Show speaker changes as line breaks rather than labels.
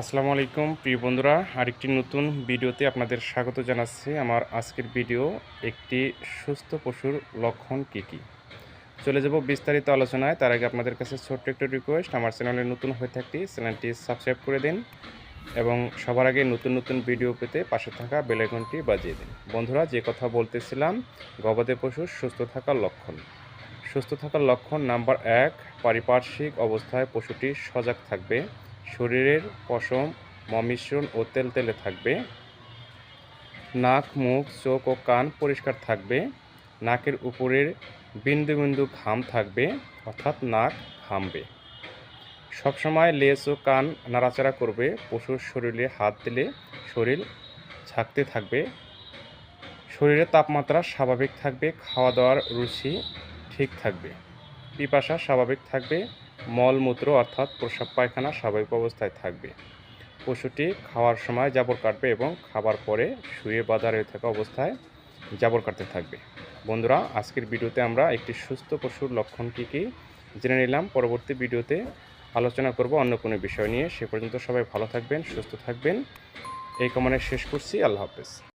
আসসালামু আলাইকুম, প্রিয় বন্ধুরা। আরেকটি নতুন ভিডিওতে আপনাদের স্বাগত জানাচ্ছি। আমার আজকের ভিডিও একটি সুস্থ পশুর লক্ষণ কী কী? চলে যাব বিস্তারিত আলোচনায়। তার আগে আপনাদের কাছে ছোট্ট একটু রিকোয়েস্ট আমার চ্যানেলে নতুন হয়ে থাকলে চ্যানেলটি সাবস্ক্রাইব করে দিন এবং সবার আগে নতুন নতুন ভিডিও পেতে পাশে থাকা বেলাইকনটি বাজিয়ে দিন। বন্ধুরা, যে কথা বলতেছিলাম, গবাদি পশুর সুস্থ থাকার লক্ষণ। সুস্থ থাকার লক্ষণ নাম্বার এক, পারিপার্শ্বিক অবস্থায় পশুটি সজাগ থাকবে। শরীরের পশম, মমিশ্রণ ও তেলতেলে থাকবে। নাক, মুখ, চোখ ও কান পরিষ্কার থাকবে। নাকের উপরের বিন্দু বিন্দু ঘাম থাকবে, অর্থাৎ নাক ঘামবে। সবসময় লেজ ও কান নাড়াচাড়া করবে। পশুর শরীরে হাত দিলে শরীর ঝাঁকতে থাকবে। শরীরের তাপমাত্রা স্বাভাবিক থাকবে খাওয়া দাওয়ার রুচি ঠিক থাকবে। পিপাসা স্বাভাবিক থাকবে, মলমূত্র অর্থাৎ প্রস্রাব পায়খানা স্বাভাবিক অবস্থায় থাকবে। পশুটি খাওয়ার সময় জাবর কাটবে এবং খাবার পরে শুয়ে বাজার থাকা অবস্থায় জাবর কাটতে থাকবে। বন্ধুরা, আজকের ভিডিওতে আমরা একটি সুস্থ পশুর লক্ষণ কী কী জেনে নিলাম। পরবর্তী ভিডিওতে আলোচনা করব অন্য কোনো বিষয় নিয়ে। সে পর্যন্ত সবাই ভালো থাকবেন, সুস্থ থাকবেন। এই কমানে শেষ করছি। আল্লাহ হাফেজ।